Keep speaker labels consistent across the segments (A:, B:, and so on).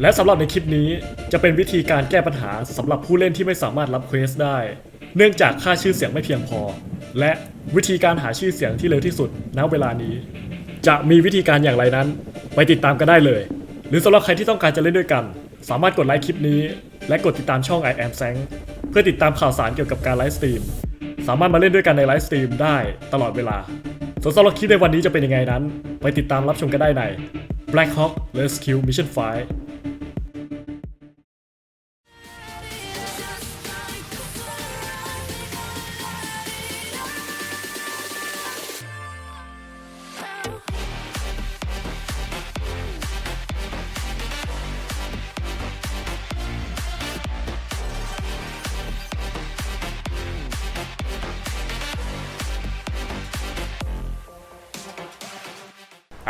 A: และสำหรับในคลิปนี้จะเป็นวิธีการแก้ปัญหาสำหรับผู้เล่นที่ไม่สามารถรับเควสได้ เนื่องจากค่าชื่อเสียงไม่เพียงพอ และวิธีการหาชื่อเสียงที่เร็วที่สุดณเวลานี้ จะมีวิธีการอย่างไรนั้น ไปติดตามกันได้เลย หรือสำหรับใครที่ต้องการจะเล่นด้วยกัน สามารถกดไลค์คลิปนี้ และกดติดตามช่อง I am Sang เพื่อติดตามข่าวสารเกี่ยวกับการไลฟ์สตรีมสามารถมาเล่นด้วยกันในไลฟ์สตรีมได้ตลอดเวลาส่วนสำหรับคลิปในวันนี้จะเป็นยังไงนั้น ไปติดตามรับชมกันได้ใน Black Hawk Rescue Mission 5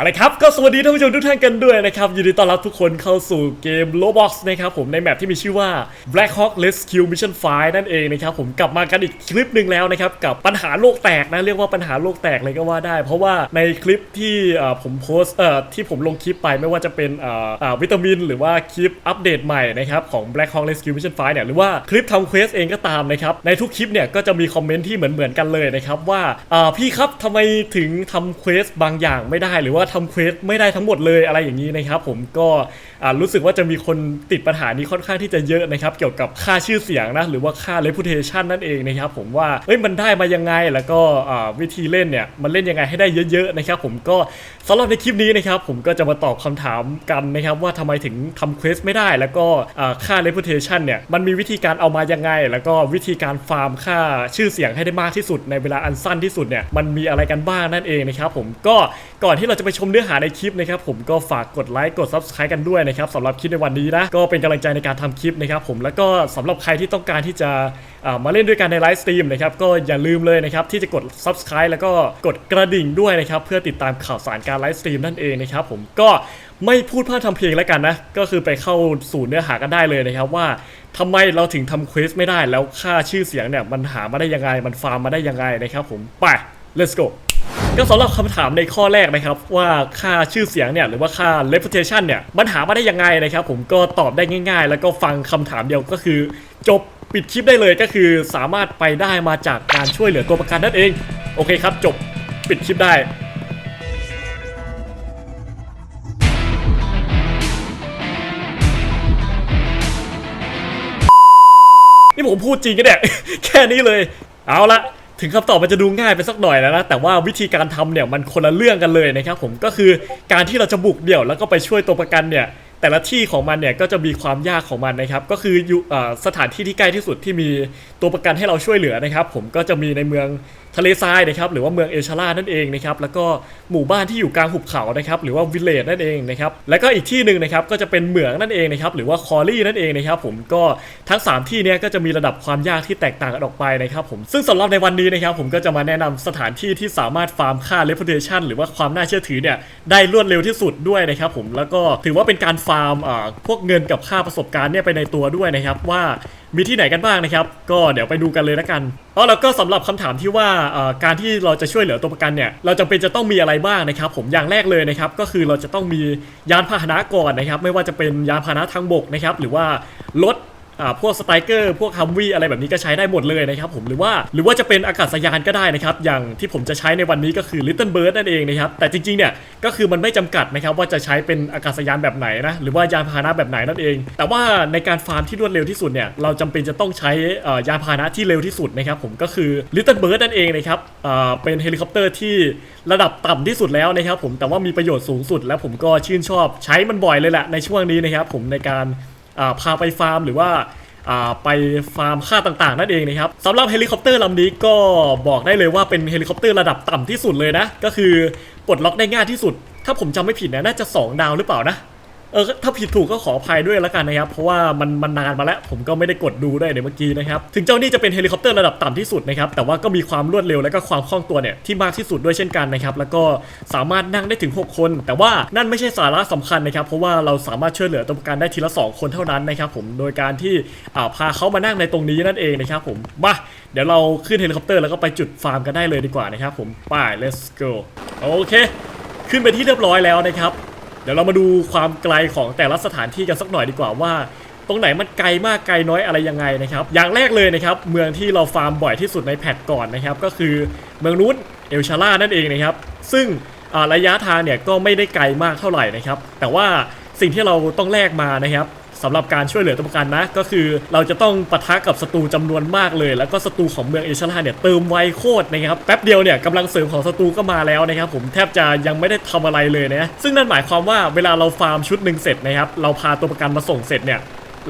A: อะครับก็สวัสดีท่านผู้ชมทุกท่านกันด้วยนะครับยินดีต้อนรับทุกคนเข้าสู่เกม Roblox นะครับผมในแมปที่มีชื่อว่า Black Hawk Rescue Mission 5นั่นเองนะครับผมกลับมากันอีกคลิปหนึ่งแล้วนะครับกับปัญหาโลกแตกนะเรียกว่าปัญหาโลกแตกเลยก็ว่าได้ เพราะว่าในคลิปที่เอ่อผมโพสต์เอ่อที่ผมลงคลิปไปไม่ว่าจะเป็นเอ่อวิตามิน หรือว่าคลิปอัปเดตใหม่นะครับของ Black Hawk Rescue Mission 5เนี่ยหรือว่าคลิปทำเควสเองก็ตามนะครับในทุกคลิปเนี่ยก็จะมีคอมเมนต์ที่เหมือนเหมือนกันเลยนะครับว่าพี่ครับทำไมถึงทำเควสบางอย่างไม่ได้หรือว่าทำเควสไม่ได้ทั้งหมดเลยอะไรอย่างนี้นะครับผมก็ รู้สึกว่าจะมีคนติดปัญหานี้ค่อนข้างที่จะเยอะนะครับ เกี่ยวกับค่าชื่อเสียงนะหรือว่าค่า reputation นั่นเองนะครับผมว่าเอ้ยมันได้มายังไงแล้วก็วิธีเล่นเนี่ยมันเล่นยังไงให้ได้เยอะๆนะครับผมก็สำหรับในคลิปนี้นะครับผมก็จะมาตอบคำถามกันนะครับว่าทำไมถึงทำเควสไม่ได้แล้วก็ค่า reputation เนี่ยมันมีวิธีการเอามายังไง แล้วก็วิธีการฟาร์มค่าชื่อเสียงให้ได้มากที่สุด ในเวลาอันสั้นที่สุดเนี่ยมันมีอะไรกันบ้างนั่นเองนะครับผมก็ก่อนที่เราจะไปชมเนื้อหาในคลิปนะครับผมก็ฝากกดไลค์กด subscribe กันด้วยนะครับสำหรับคลิปในวันนี้นะก็เป็นกำลังใจในการทำคลิปนะครับผมแล้วก็สำหรับใครที่ต้องการที่จะามาเล่นด้วยกันในไลฟ์สตรีมนะครับก็อย่าลืมเลยนะครับที่จะกด subscribe แล้วก็กดกระดิ่งด้วยนะครับเพื่อติดตามข่าวสารการไลฟ์สตรีมนั่นเองนะครับผมก็ไม่พูดพร่ำทำเพลงแล้วกันนะ ก็คือไปเข้าสู่เนื้อหากันได้เลยนะครับว่าทำไมเราถึงทำเควสไม่ได้แล้วค่าชื่อเสียงเนี่ยมันหามาได้ยังไงมันฟาร์มมาได้ยังไงนะครับผมไป let's go ก็สำหรับคำถามในข้อแรกนะครับ ว่าค่าชื่อเสียงเนี่ยหรือว่าค่า reputation เนี่ยมันหามาได้ยังไงนะครับ ผมก็ตอบได้ง่าย ๆ แล้วก็ฟังคำถามเดียวก็คือ จบปิดคลิปได้เลยก็คือสามารถไปได้มาจากการช่วยเหลือตัวประกันนั่นเอง โอเคครับ จบปิดคลิปได้นี่ผมพูดจริงกันเนี่ยแค่นี้เลย เอาละ ถึงคำตอบมันจะดูง่ายไปสักหน่อยแล้วนะแต่ว่าวิธีการทำเนี่ยมันคนละเรื่องกันเลยนะครับผมก็คือการที่เราจะบุกเดี่ยวแล้วก็ไปช่วยตัวประกันเนี่ยแต่ละที่ของมันเนี่ยก็จะมีความยากของมันนะครับก็คืออยู่เอ่อสถานที่ที่ใกล้ที่สุดที่มีตัวประกันให้เราช่วยเหลือนะครับ ผมก็จะมีในเมือง ทะเลทรายนะครับหรือว่าเมืองเอชาร่านั่นเองนะครับแล้วก็หมู่บ้านที่อยู่กลางหุบเขานะครับหรือว่าวิลเลจนั่นเองนะครับแล้วก็อีกที่หนึ่งนะครับก็จะเป็นเหมืองนั่นเองนะครับหรือว่าคอรี่นั่นเองนะครับผมก็ทั้ง 3 ที่เนี้ยก็จะมีระดับความยากที่แตกต่างกันออกไปนะครับผมซึ่งสำหรับในวันนี้นะครับผมก็จะมาแนะนำสถานที่ที่สามารถฟาร์มค่า reputation หรือว่าความน่าเชื่อถือเนี่ยได้รวดเร็วที่สุดด้วยนะครับผมแล้วก็ถือว่าเป็นการฟาร์มเอ่อพวกเงินกับค่าประสบการณ์เนี่ยไปในตัวด้วยนะครับว่า มีที่ไหนกันบ้างนะครับ ก็เดี๋ยวไปดูกันเลยละกันอ๋อแล้วก็สำหรับคำถามที่ว่าการที่เราจะช่วยเหลือตัวประกันเนี่ยเราจำเป็นจะต้องมีอะไรบ้างนะครับ ผมอย่างแรกเลยนะครับก็คือเราจะต้องมียานพาหนะก่อนนะครับ ไม่ว่าจะเป็นยานพาหนะทางบกนะครับ หรือว่ารถ พวกสไตรเกอร์พวกฮัมวี่อะไรแบบนี้ก็ใช้ได้หมดเลยนะครับผมหรือว่าหรือว่าจะเป็นอากาศยานก็ได้นะครับอย่างที่ผมจะใช้ในวันนี้ก็คือ Little Bird นั่นเองนะครับแต่จริงๆเนี่ยก็คือมันไม่จำกัดนะครับว่าจะใช้เป็นอากาศยานแบบไหนนะหรือว่ายานพาหนะแบบไหนนั่นเอง แต่ว่าในการฟาร์มที่รวดเร็วที่สุดเนี่ยเราจำเป็นจะต้องใช้อ่อยานพาหนะที่เร็วที่สุดนะครับผมก็คือ Little Bird นั่นเองนะครับอ่าเป็นเฮลิคอปเตอร์ที่ระดับต่ำที่สุดแล้วนะครับผมแต่ว่ามีประโยชน์สูงสุด และผมก็ชื่นชอบใช้มันบ่อยเลยแหละในช่วงนี้นะครับผมในการ พาไปฟาร์มหรือว่าอ่าไปฟาร์มค่าต่างๆนั่นเองนะครับสำหรับเฮลิคอปเตอร์ลำนี้ก็บอกได้เลยว่าเป็นเฮลิคอปเตอร์ระดับต่ำที่สุดเลยนะ ก็คือปลดล็อกได้ง่ายที่สุด ถ้าผมจำไม่ผิดนะน่าจะ 2 ดาวหรือเปล่านะ เออถ้าผิดถูกก็ขออภัยด้วยแล้วกันนะครับ เพราะว่ามันมันนานมาแล้ว ผมก็ไม่ได้กดดูได้ในเมื่อกี้นะครับ ถึงเจ้านี่จะเป็นเฮลิคอปเตอร์ระดับต่ำที่สุดนะครับ แต่ว่าก็มีความรวดเร็วและก็ความคล่องตัวเนี่ยที่มากที่สุดด้วยเช่นกันนะครับ แล้วก็สามารถนั่งได้ถึง 6 คน แต่ว่านั่นไม่ใช่สาระสำคัญนะครับ เพราะว่าเราสามารถช่วยเหลือตัวประกันได้ทีละ 2 คนเท่านั้นนะครับผม โดยการที่อ่าพาเขามานั่งในตรงนี้นั่นเองนะครับผม มา เดี๋ยวเราขึ้นเฮลิคอปเตอร์แล้วก็ไปจุดฟาร์มกันได้เลยดีกว่านะครับผมไป let's go โอเค ขึ้นไปที่เรียบร้อยแล้วนะครับ เดี๋ยวเรามาดูความไกลของแต่ละสถานที่กันสักหน่อยดีกว่าว่า ตรงไหนมันไกลมากไกลน้อยอะไรยังไงนะครับ อย่างแรกเลยนะครับเมืองที่เราฟาร์มบ่อยที่สุดในแพทก่อนนะครับ ก็คือเมืองนู้นเอลชาร่านั่นเองนะครับ ซึ่งระยะทางเนี่ยก็ไม่ได้ไกลมากเท่าไหร่นะครับ แต่ว่าสิ่งที่เราต้องแลกมานะครับ สำหรับการช่วยเหลือตัวประกันนะ ก็คือเราจะต้องปะทะกับศัตรูจำนวนมากเลย แล้วก็ศัตรูของเมืองเอชาร่าเนี่ยเติมไวโคตรนะครับแป๊บเดียวเนี่ยกำลังเสริมของศัตรูก็มาแล้วนะครับผมแทบจะยังไม่ได้ทำอะไรเลยนะซึ่งนั่นหมายความว่าเวลาเราฟาร์มชุดหนึ่งเสร็จนะครับเราพาตัวประกันมาส่งเสร็จเนี่ย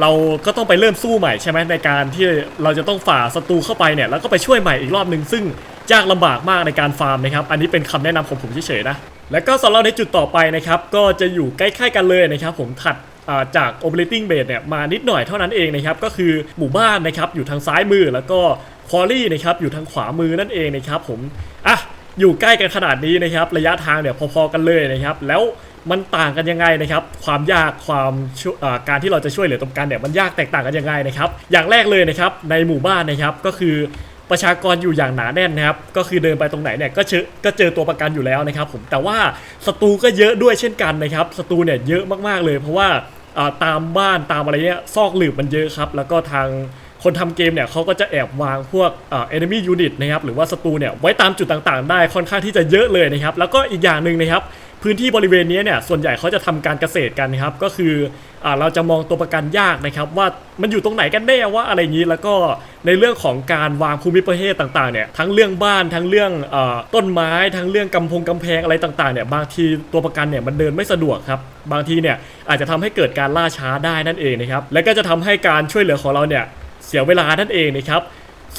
A: เราก็ต้องไปเริ่มสู้ใหม่ใช่ไหมในการที่เราจะต้องฝ่าศัตรูเข้าไปเนี่ยแล้วก็ไปช่วยใหม่อีกรอบหนึ่งซึ่งยากลำบากมากในการฟาร์มนะครับ อันนี้เป็นคำแนะนำของผมเฉยๆนะ แล้วก็สำหรับในจุดต่อไปนะครับ ก็จะอยู่ใกล้ๆกันเลยนะครับ ผมถัด จาก operating base เนี่ยมานิดหน่อยเท่านั้นเองนะครับก็คือหมู่บ้านนะครับอยู่ทางซ้ายมือแล้วก็ควอรี่นะครับอยู่ทางขวามือนั่นเองนะครับผมอะอยู่ใกล้กันขนาดนี้นะครับระยะทางเนี่ยพอๆกันเลยนะครับแล้วมันต่างกันยังไงนะครับ ความยากความการที่เราจะช่วยเหลือตรงกันเนี่ยมันยากแตกต่างกันยังไงนะครับ อย่างแรกเลยนะครับในหมู่บ้านนะครับก็คือประชากรอยู่อย่างหนาแน่นนะครับ ก็คือเดินไปตรงไหนเนี่ยก็เจอก็เจอตัวประกันอยู่แล้วนะครับ ผมแต่ว่าศัตรูก็เยอะด้วยเช่นกันนะครับศัตรูเนี่ยเยอะมากๆเลย เพราะว่า ตามบ้านตามอะไรเนี่ยซอกหลืบมันเยอะครับ แล้วก็ทางคนทำเกมเนี่ยเขาก็จะแอบวางพวกเอ่อ enemy unit นะครับหรือว่าศัตรูเนี่ยไว้ตามจุดต่างๆ ได้ค่อนข้างที่จะเยอะเลยนะครับ แล้วก็อีกอย่างหนึ่งนะครับ พื้นที่บริเวณนี้เนี่ยส่วนใหญ่เขาจะทำการเกษตรกันนะครับก็คืออเราจะมองตัวประกันยากนะครับ ว่ามันอยู่ตรงไหนกันแน่ว่าอะไรอย่างนี้แล้วก็ในเรื่องของการวางภูมิประเทศต่างๆเนี่ยทั้งเรื่องบ้านทั้งเรื่องอต้นไม้ทั้งเรื่องกำพงกำแพงอะไรต่างๆเนี่ยบางทีตัวประกันเนี่ยมันเดินไม่สะดวกครับบางทีเนี่ยอาจจะทำให้เกิดการล่าช้าได้นั่นเองนะครับและก็จะทำให้การช่วยเหลือของเราเนี่ยเสียเวลานั่นเองนะครับ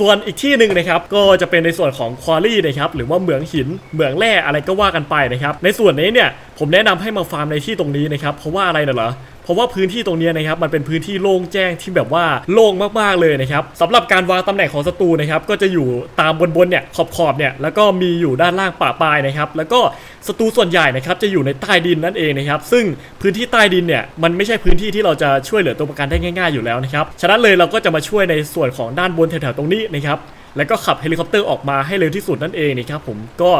A: ส่วนอีกที่หนึ่งนะครับก็จะเป็นในส่วนของควอลี่นะครับหรือว่าเหมืองหินเหมืองแร่อะไรก็ว่ากันไปนะครับในส่วนนี้เนี่ยผมแนะนำให้มาฟาร์มในที่ตรงนี้นะครับเพราะว่าอะไรน่ะเหรอเพราะว่าพื้นที่ตรงนี้นะครับมันเป็นพื้นที่โล่งแจ้งที่แบบว่าโล่งมากๆเลยนะครับสำหรับการวางตำแหน่งของศัตรูนะครับก็จะอยู่ตามบนๆเนี่ยขอบๆเนี่ยแล้วก็มีอยู่ด้านล่างป่าปลายนะครับแล้วก็ ศัตรูส่วนใหญ่นะครับจะอยู่ในใต้ดินนั่นเองนะครับ ซึ่งพื้นที่ใต้ดินเนี่ยมันไม่ใช่พื้นที่ที่เราจะช่วยเหลือตัวประกันได้ง่าย ๆอยู่แล้วนะครับฉะนั้นเลยเราก็จะมาช่วยในส่วนของด้านบนแถวๆตรงนี้นะครับแล้วก็ขับเฮลิคอปเตอร์ออกมาให้เร็วที่สุดนั่นเองนะครับผมก็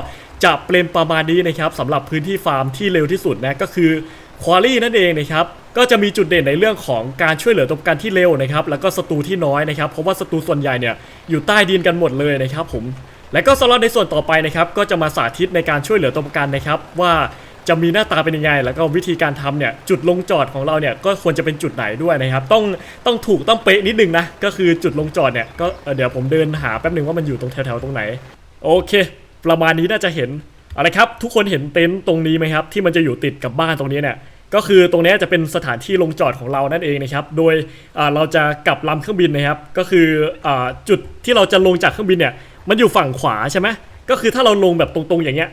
A: จะเป็นประมาณนี้นะครับสำหรับพื้นที่ฟาร์มที่เร็วที่สุดนะก็คือควอลี่นั่นเองนะครับก็จะมีจุดเด่นในเรื่องของการช่วยเหลือตัวประกันที่เร็วนะครับแล้วก็ศัตรูที่น้อยนะครับเพราะว่าศัตรูส่วนใหญ่เนี่ยอยู่ใต้ดินกันหมดเลยนะครับผม และก็สำหรับในส่วนต่อไปนะครับก็จะมาสาธิตในการช่วยเหลือตัวประกันนะครับว่าจะมีหน้าตาเป็นยังไง แล้วก็วิธีการทำเนี่ยจุดลงจอดของเราเนี่ยก็ควรจะเป็นจุดไหนด้วยนะครับ ต้องต้องถูกต้องเป๊ะนิดนึงนะก็คือจุดลงจอดเนี่ยก็เอ่อเดี๋ยวผมเดินหาแป๊บหนึ่งว่ามันอยู่ตรงแถวๆตรงไหน โอเค ประมาณนี้น่าจะเห็นอะไรครับ ทุกคนเห็นเต็นท์ตรงนี้ไหมครับ ที่มันจะอยู่ติดกับบ้านตรงนี้เนี่ยก็คือตรงนี้จะเป็นสถานที่ลงจอดของเรานั่นเองนะครับ โดยอ่าเราจะกลับลำเครื่องบินนะครับ ก็คืออาจุดที่เราจะลงจากเครื่องบินเนี่ย มันอยู่ฝั่งขวาใช่ไหมก็คือถ้าเราลงแบบตรงๆอย่างเงี้ย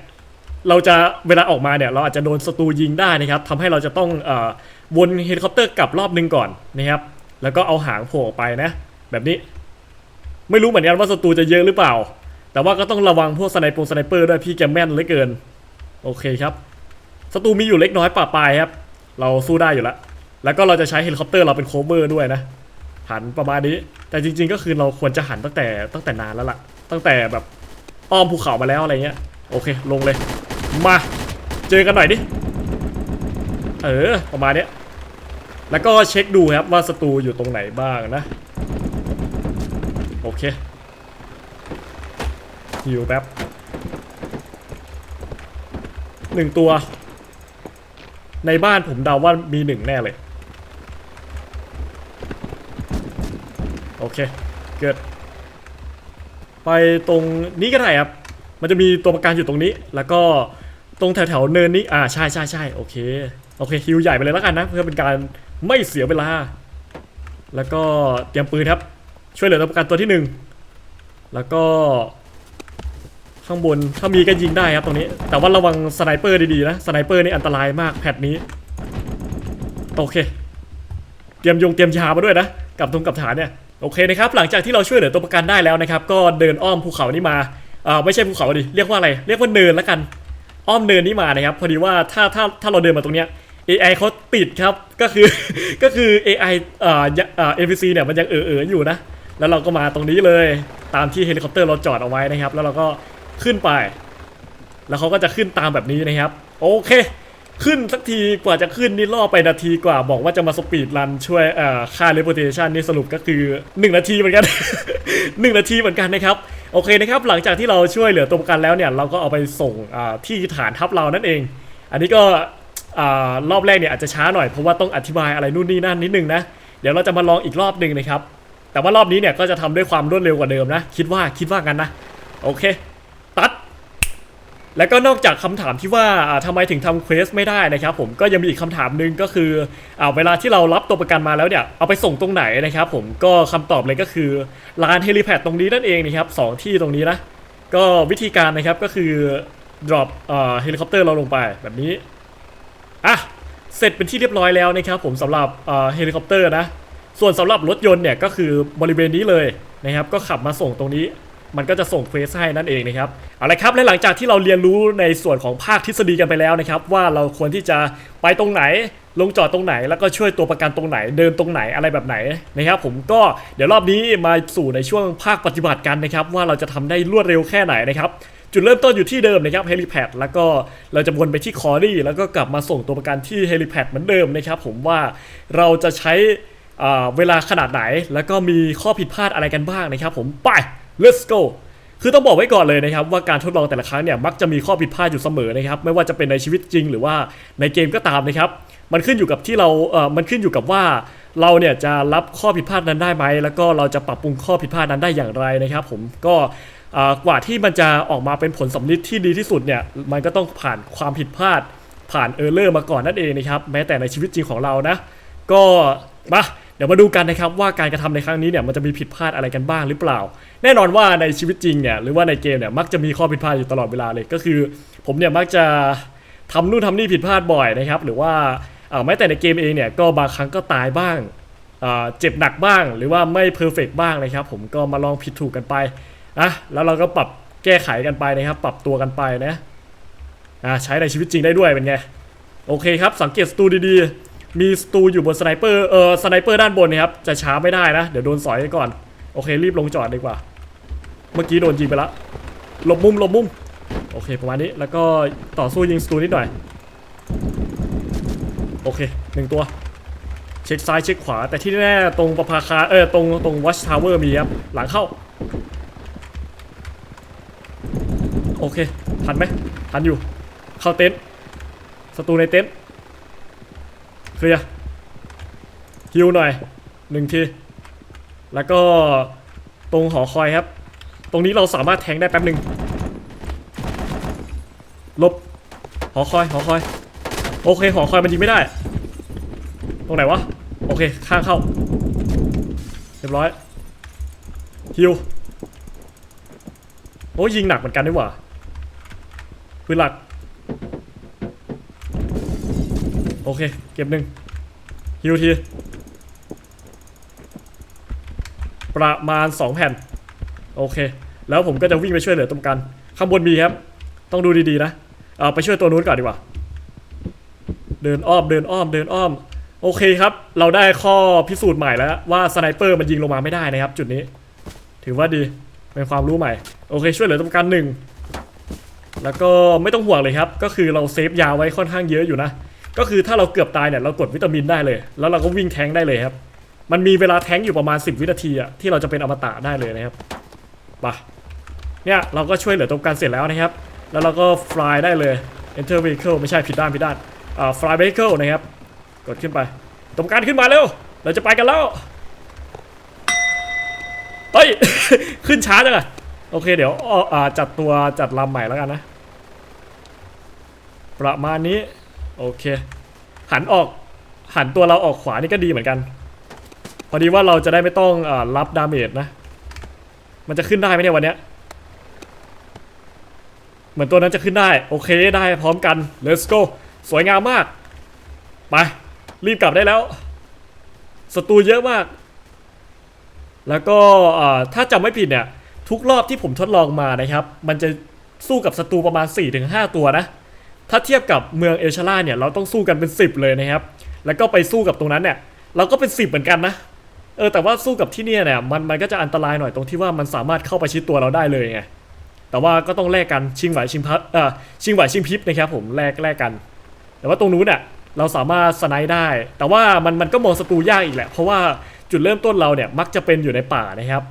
A: เราจะเวลาออกมาเนี่ยเราอาจจะโดนศัตรูยิงได้นะครับทำให้เราจะต้องอวนเฮลิคอปเตอร์กลับรอบนึงก่อนนะครับ แล้วก็เอาหางโผล่ออกไปนะ แบบนี้ ไม่รู้เหมือนกันว่าศัตรูจะเยอะหรือเปล่า แต่ว่าก็ต้องระวังพวกสไนปงสไนเปอร์ด้วยพี่แกแม่นเหลือเกิน โอเคครับศัตรูมีอยู่เล็กน้อยป่าปลายครับ เราสู้ได้อยู่แล้วแล้วก็เราจะใช้เฮลิคอปเตอร์เราเป็นโคเวอร์ด้วยนะหันประมาณนี้ แต่จริง ๆ ก็คือเราควรจะหันตั้งแต่ตั้งแต่นานแล้วล่ะ ตั้งแต่แบบอ้อมภูเขามาแล้วอะไรเงี้ย โอเค ลงเลย มา เจอกันหน่อยดิ เออ ประมาณเนี้ย แล้วก็เช็คดูครับว่าศัตรูอยู่ตรงไหนบ้างนะ โอเคฮิวแป๊บหนึ่งตัว ในบ้านผมเดาว่ามีหนึ่งแน่เลย โอเค เกิด ไปตรงนี้ก็ได้ครับ มันจะมีตัวประกันอยู่ตรงนี้ แล้วก็ตรงแถวๆเนินนี้ อ่าใช่ใช่ใช่โอเค โอเคฮิวใหญ่ไปเลยแล้วกันนะ เพื่อเป็นการไม่เสียเวลา แล้วก็เตรียมปืนครับ ช่วยเหลือตัวประกันตัวที่หนึ่งแล้วก็ ข้างบนถ้ามีก็ยิงได้ครับตรงนี้ แต่ว่าระวังสไนเปอร์ดีๆนะ สไนเปอร์นี่อันตรายมากแพทนี้ โอเค เตรียมยงเตรียมยามาด้วยนะ กับตรงกับฐานเนี่ย โอเคนะครับหลังจากที่เราช่วยเหลือตัวประกันได้แล้วนะครับ ก็เดินอ้อมภูเขานี้มาเอ่อไม่ใช่ภูเขาดิเรียกว่าอะไรเรียกว่าเนินล้วกัน อ้อมเนินนี้มานะครับ พอดีว่าถ้าถ้าถ้าเราเดินมาตรงเนี้ย AI เขาติดครับก็คือก็คือ AI เอ่อเอ่อ NPC เนี่ยมันยังเออเอออยู่นะ แล้วเราก็มาตรงนี้เลยตามที่เฮลิคอปเตอร์เราจอดเอาไว้นะครับ แล้วเราก็ขึ้นไป แล้วเขาก็จะขึ้นตามแบบนี้นะครับ โอเค ขึ้นสักทีกว่าจะขึ้นนี่ล่อไปนาทีกว่าบอกว่าจะมาสปีดรันช่วยเอ่อค่า reputation นี่สรุปก็คือ 1 นาทีเหมือนกัน 1 นาทีเหมือนกันนะครับโอเคนะครับหลังจากที่เราช่วยเหลือตัวประกันแล้วเนี่ยเราก็เอาไปส่งที่ฐานทัพเรานั่นเอง อันนี้ก็รอบแรกเนี่ยอาจจะช้าหน่อยเพราะว่าต้องอธิบายอะไรนู่นนี่นั่นนิดนึงนะเดี๋ยวเราจะมาลองอีกรอบหนึ่งนะครับแต่ว่ารอบนี้เนี่ยก็จะทำด้วยความรวดเร็วกว่าเดิมนะ คิดว่าคิดว่ากันนะ โอเค แล้วก็นอกจากคำถามที่ว่าอ่าทำไมถึงทำเควสไม่ได้นะครับผมก็ยังมีอีกคำถามหนึ่งก็คืออาเวลาที่เรารับตัวประกันมาแล้วเนี่ยเอาไปส่งตรงไหนนะครับผมก็คำตอบเลยก็คือลานเฮลิแพดตรงนี้นั่นเองนะครับสองที่ตรงนี้นะก็วิธีการนะครับก็คือ drop เอ่อเฮลิคอปเตอร์เราลงไปแบบนี้อะเสร็จเป็นที่เรียบร้อยแล้วนะครับผมสำหรับเอ่อเฮลิคอปเตอร์นะส่วนสำหรับรถยนต์เนี่ยก็คือบริเวณนี้เลยนะครับก็ขับมาส่งตรงนี้ มันก็จะส่งเควสให้นั่นเองนะครับเอาละครับและหลังจากที่เราเรียนรู้ในส่วนของภาคทฤษฎีกันไปแล้วนะครับ ว่าเราควรที่จะไปตรงไหนลงจอดตรงไหนแล้วก็ช่วยตัวประกันตรงไหนเดินตรงไหนอะไรแบบไหนนะครับ ผมก็เดี๋ยวรอบนี้มาสู่ในช่วงภาคปฏิบัติกันนะครับ ว่าเราจะทำได้รวดเร็วแค่ไหนนะครับจุดเริ่มต้นอยู่ที่เดิมนะครับเฮลิแพดแล้วก็เราจะวนไปที่คอรี่แล้วก็กลับมาส่งตัวประกันที่เฮลิแพดเหมือนเดิมนะครับ ผมว่าเราจะใช้เวลาขนาดไหน แล้วก็มีข้อผิดพลาดอะไรกันบ้างนะครับ ผมไป let's go คือต้องบอกไว้ก่อนเลยนะครับว่าการทดลองแต่ละครั้งเนี่ยมักจะมีข้อผิดพลาดอยู่เสมอนะครับไม่ว่าจะเป็นในชีวิตจริงหรือว่าในเกมก็ตามนะครับมันขึ้นอยู่กับที่เราเอ่อมันขึ้นอยู่กับว่าเราเนี่ยจะรับข้อผิดพลาดนั้นได้ไหมแล้วก็เราจะปรับปรุงข้อผิดพลาดนั้นได้อย่างไรนะครับผมก็กว่าที่มันจะออกมาเป็นผลสำลิดที่ดีที่สุดเนี่ยมันก็ต้องผ่านความผิดพลาดผ่านเออร์เลอร์มาก่อนนั่นเองนะครับแม้แต่ในชีวิตจริงของเรานะก็มา เดี๋ยวมาดูกันนะครับว่าการกระทำในครั้งนี้เนี่ยมันจะมีผิดพลาดอะไรกันบ้างหรือเปล่า แน่นอนว่าในชีวิตจริงเนี่ยหรือว่าในเกมเนี่ยมักจะมีข้อผิดพลาดอยู่ตลอดเวลาเลยก็คือ ผมเนี่ยมักจะทำนู่นทำนี่ผิดพลาดบ่อยนะครับหรือว่าแม้แต่ในเกมเองเนี่ยก็บางครั้งก็ตายบ้างเจ็บหนักบ้าง หรือว่าไม่เพอร์เฟกบ้างนะครับผมก็มาลองผิดถูกกันไปนะแล้วเราก็ปรับแก้ไขกันไปนะครับ ปรับตัวกันไปนะใช้ในชีวิตจริงได้ด้วยเป็นไงโอเคครับสังเกตสตูดีๆ มีสตูอยู่บนสไนเปอร์เออสไนเปอร์ด้านบนนะครับจะช้าไม่ได้นะเดี๋ยวโดนสอยไปก่อนโอเครีบลงจอดดีกว่า เมื่อกี้โดนยิงไปแล้วหลบมุมหลบมุมโอเคประมาณนี้แล้วก็ต่อสู้ยิงสตูนิดหน่อยโอเคหนึ่งตัว เช็คซ้ายเช็คขวา แต่ที่แน่ๆตรงประภาคารเออตรงตรงวัชทาวเวอร์มีครับหลังเข้า โอเคทันไหมทันอยู่ เข้าเต็นท์ศัตรูในเต็นท์ เคลียร์ฮิวหน่อยหนึ่งที แล้วก็ตรงหอคอยครับ ตรงนี้เราสามารถแทงได้แป๊บหนึ่งลบหอคอยหอคอย โอเคหอคอยมันยิงไม่ได้ ตรงไหนวะ โอเค ข้างเข้า เรียบร้อยฮิวโอ้ยิงหนักเหมือนกันดีกว่าปืนหลัก โอเค เก็บหนึ่งฮิวที ประมาณ 2 แผ่น โอเค แล้วผมก็จะวิ่งไปช่วยเหลือตรงกัน ข้างบนมีครับ ต้องดูดีๆนะเอาไปช่วยตัวนู้นก่อนดีกว่า เดินอ้อมเดินอ้อมเดินอ้อม โอเคครับ เราได้ข้อพิสูจน์ใหม่แล้ว ว่าสไนเปอร์มันยิงลงมาไม่ได้นะครับ จุดนี้ ถือว่าดีเป็นความรู้ใหม่ โอเค ช่วยเหลือตรงกันหนึ่งแล้วก็ไม่ต้องห่วงเลยครับ ก็คือเราเซฟยาไว้ค่อนข้างเยอะอยู่นะ ก็คือถ้าเราเกือบตายเนี่ยเรากดวิตามินได้เลย แล้วเราก็วิ่งแทงได้เลยครับ มันมีเวลาแทงอยู่ประมาณ 10 วินาทีอะที่เราจะเป็นอมตะได้เลยนะครับไปเนี่ยเราก็ช่วยเหลือตรงกันเสร็จแล้วนะครับ แล้วเราก็ fly ได้เลย enter vehicle ไม่ใช่ผิดด้านผิดด้านอ่า fly vehicle นะครับ กดขึ้นไปตรงกันขึ้นมาเร็ว เราจะไปกันแล้วเฮ้ย ขึ้นช้าจังอะโอเคเดี๋ยวอ่ออ่าจัดตัวจัดลำใหม่แล้วกันนะ ประมาณนี้ โอเค หันออกหันตัวเราออกขวานี่ก็ดีเหมือนกัน พอดีว่าเราจะได้ไม่ต้องอรับดาเมจนะ มันจะขึ้นได้ไหมเนี่ยวันเนี้ยเหมือนตัวนั้นจะขึ้นได้ โอเคได้พร้อมกัน let's go สวยงามมาก ไป รีบกลับได้แล้วศัตรูเยอะมาก แล้วก็ถ้าจำไม่ผิดเนี่ย ทุกรอบที่ผมทดลองมานะครับ มันจะสู้กับศัตรูประมาณ 4-5 ตัวนะ ถ้าเทียบกับเมืองเอลชาร่าเนี่ยเราต้องสู้กันเป็น 10 เลยนะครับ แล้วก็ไปสู้กับตรงนั้นเนี่ยเราก็เป็น 10 เหมือนกันนะเออแต่ว่าสู้กับที่เนี่ยเนี่ยมันมันก็จะอันตรายหน่อยตรงที่ว่ามันสามารถเข้าไปชิดตัวเราได้เลยไงแต่ว่าก็ต้องแลกกันชิงไหวชิงพัดเออชิงไหวชิงพริบนะครับผมแลกแลกกัน แต่ว่าตรงนู้นเนี่ยเราสามารถสไนด์ได้ แต่ว่ามันมันก็มองศัตรูยากอีกแหละ เพราะว่าจุดเริ่มต้นเราเนี่ยมักจะเป็นอยู่ในป่านะครับ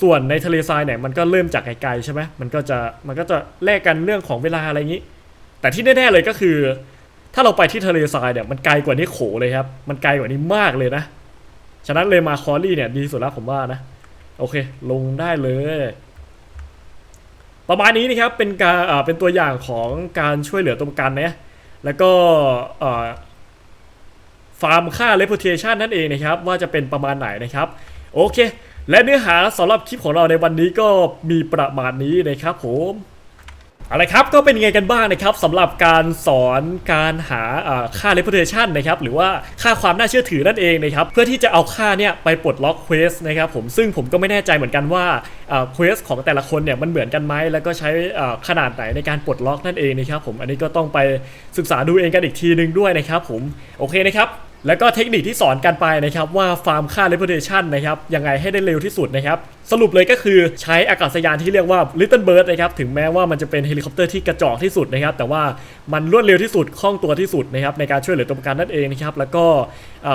A: ส่วนในทะเลทรายเนี่ยมันก็เริ่มจากไกลๆใช่ไหมมันก็จะมันก็จะแลกกันเรื่องของเวลาอะไรอย่างนี้ แต่ที่แน่ๆเลยก็คือ ถ้าเราไปที่ทะเลทรายเนี่ยมันไกลกว่านี้โขเลยครับ มันไกลกว่านี้มากเลยนะ ฉะนั้นเลยมาคอรี่เนี่ยดีสุดแล้วผมว่านะ โอเค ลงได้เลย ประมาณนี้นะครับเป็นการเป็นตัวอย่างของการช่วยเหลือตัวประกันนะแล้วก็ฟาร์มค่า reputation นั่นเองนะครับ ว่าจะเป็นประมาณไหนนะครับ โอเค และเนื้อหาสำหรับคลิปของเราในวันนี้ก็มีประมาณนี้นะครับผม อาละครับก็เป็นยังไงกันบ้างนะครับสำหรับการสอนการหาค่า reputation นะครับหรือว่าค่าความน่าเชื่อถือนั่นเองนะครับเพื่อที่จะเอาค่าเนี่ยไปปลดล็อกเควสนะครับผมซึ่งผมก็ไม่แน่ใจเหมือนกันว่าเควสของแต่ละคนเนี่ยมันเหมือนกันไหมแล้วก็ใช้อ่าขนาดไหนในการปลดล็อกนั่นเองนะครับผมอันนี้ก็ต้องไปศึกษาดูเองกันอีกทีนึงด้วยนะครับผมโอเคนะครับแล้วก็เทคนิคที่สอนกันไปนะครับว่าฟาร์มค่า reputation นะครับยังไงให้ได้เร็วที่สุดนะครับสรุปเลยก็คือใช้อากาศยานที่เรียกว่า Little Bird นะครับถึงแม้ว่ามันจะเป็นเฮลิคอปเตอร์ที่กระจอกที่สุดนะครับแต่ว่ามันรวดเร็วที่สุดคล่องตัวที่สุดนะครับในการช่วยเหลือตัวประกันนั่นเองนะครับแล้วก็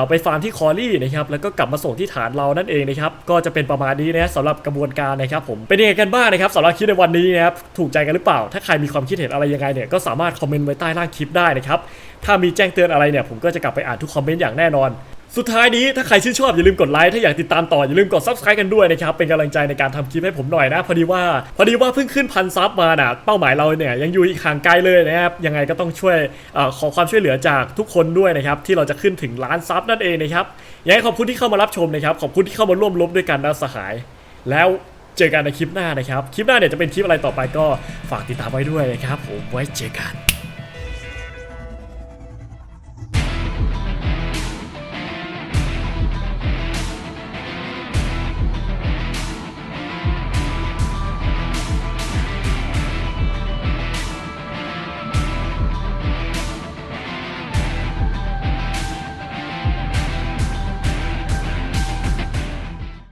A: ไปฟาร์มที่คอรี่นะครับแล้วก็กลับมาส่งที่ฐานเรานั่นเองนะครับก็จะเป็นประมาณนี้นะสำหรับกระบวนการนะครับผมเป็นยังไงกันบ้างนะครับสำหรับคลิปในวันนี้นะครับถูกใจกันหรือเปล่า ถ้าใครมีความคิดเห็นอะไรยังไงเนี่ยก็สามารถคอมเมนต์ไว้ใต้ล่างคลิปได้นะครับถ้ามีแจ้งเตือนอะไรเนี่ยผมก็จะกลับไปอ่านทุกคอมเมนต์อย่างแน่นอน สุดท้ายนี้ถ้าใครชื่นชอบอย่าลืมกดไลค์ถ้าอยากติดตามต่ออย่าลืมกด subscribe กันด้วยนะครับเป็นกำลังใจในการทำคลิปให้ผมหน่อยนะพอดีว่าพอดีว่าเพิ่งขึ้นพันซับมาน่ะเป้าหมายเราเนี่ยยังอยู่อีกห่างไกลเลยนะครับยังไงก็ต้องช่วยอขอความช่วยเหลือจากทุกคนด้วยนะครับที่เราจะขึ้นถึงล้านซับนั่นเองนะครับยังไงขอบคุณที่เข้ามารับชมนะครับขอบคุณที่เข้ามาร่วมรบด้วยกันนะสหาย แล้วเจอกันในคลิปหน้านะครับคลิปหน้าเนี่ยจะเป็นคลิปอะไรต่อไปก็ฝากติดตามไว้ด้วยนะครับผมไว้เจอกัน